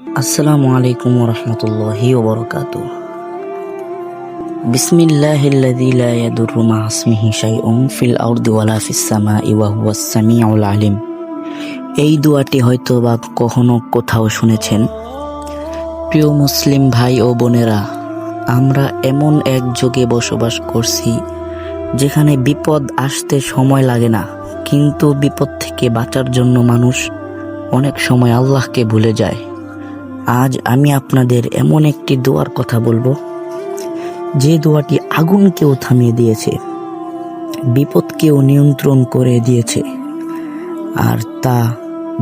আসসালামু আলাইকুম রহমতুল্লাহি ওবরকাত বিসমিল্লাহিল্লাযী লা ইয়াদুররু মা ইসমিহি শাইউন ফিল আরদি ওয়ালা ফিস সামাই ওয়া হুয়াস সামিউল আলিম। এই দোয়াটি হয়তো বা কখনো কোথাও শুনেছেন। প্রিয় মুসলিম ভাই ও বোনেরা, আমরা এমন এক যুগে বসবাস করছি যেখানে বিপদ আসতে সময় লাগে না, কিন্তু বিপদ থেকে বাঁচার জন্য মানুষ অনেক সময় আল্লাহকে ভুলে যায়। আজ আমি আপনাদের এমন একটি দোয়ার কথা বলব। যে দোয়াটি আগুনকেও থামিয়ে দিয়েছে, বিপদকেও নিয়ন্ত্রণ করে দিয়েছে। আর তা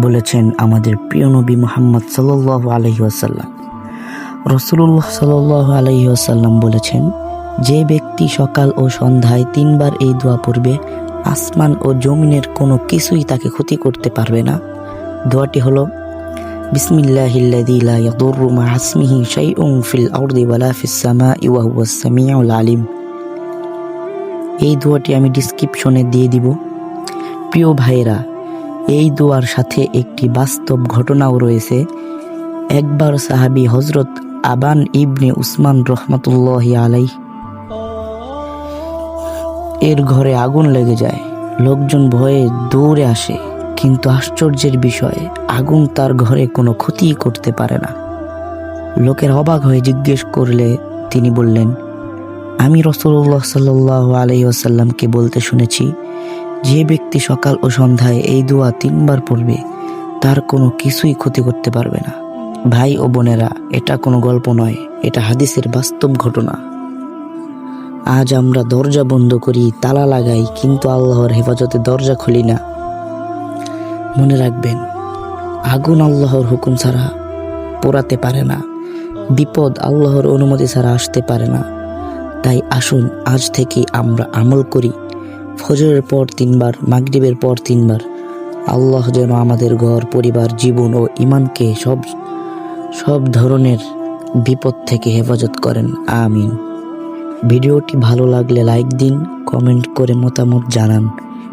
বলেছেন আমাদের প্রিয় নবী মোহাম্মদ সাল্লাহ আলহি আসাল্লাম রসুল্লাহ সাল্লাহ আলহি আসাল্লাম বলেছেন, যে ব্যক্তি সকাল ও সন্ধ্যায় তিনবার এই দোয়া পড়বে, আসমান ও জমিনের কোনো কিছুই তাকে ক্ষতি করতে পারবে না। দোয়াটি হলো বিসমিল্লাহিল্লাযী লা ইয়াদুররু মা ইসমিহি শাইউন ফিল আরদি ওয়ালা ফিস সামাই ওয়া হুয়াস সামিউল আলিম। এই দোয়াটি আমি ডিসক্রিপশনে দিয়ে দিব। প্রিয় ভাইরা এই দোয়ার সাথে একটি বাস্তব ঘটনাও রয়েছে। একবার সাহাবী হজরত আবান ইবনে উসমান রহমতুল্লাহ আলাই এর ঘরে আগুন লেগে যায়। লোকজন ভয়ে দৌড়ে আসে। কিন্তু আশ্চর্যের বিষয়, আগুন তার ঘরে কোনো ক্ষতি করতে পারে না। লোকের অবাক হয়ে জিজ্ঞেস করলে তিনি বললেন, আমি রসুল্লাহ সাল্লাহ আলাই আসাল্লামকে বলতে শুনেছি, যে ব্যক্তি সকাল ও সন্ধ্যায় এই দোয়া তিনবার পড়বে, তার কোনো কিছুই ক্ষতি করতে পারবে না। ভাই ও বোনেরা, এটা কোনো গল্প নয়, এটা হাদিসের বাস্তব ঘটনা। আজ আমরা দরজা বন্ধ করি, তালা লাগাই, কিন্তু আল্লাহর হেফাজতে দরজা খুলি না। মনে রাখবেন, আগুন আল্লাহর হুকুম ছাড়া পোড়াতে পারে না, বিপদ আল্লাহর অনুমতি ছাড়া আসতে পারে না। তাই আসুন, আজ থেকে আমরা আমল করি। ফজরের পর তিনবার, মাগরিবের পর তিনবার। আল্লাহ যেন আমাদের ঘর, পরিবার, জীবন ও ইমানকে সব সব ধরনের বিপদ থেকে হেফাজত করেন। আমিন। ভিডিওটি ভালো লাগলে লাইক দিন, কমেন্ট করে মতামত জানান।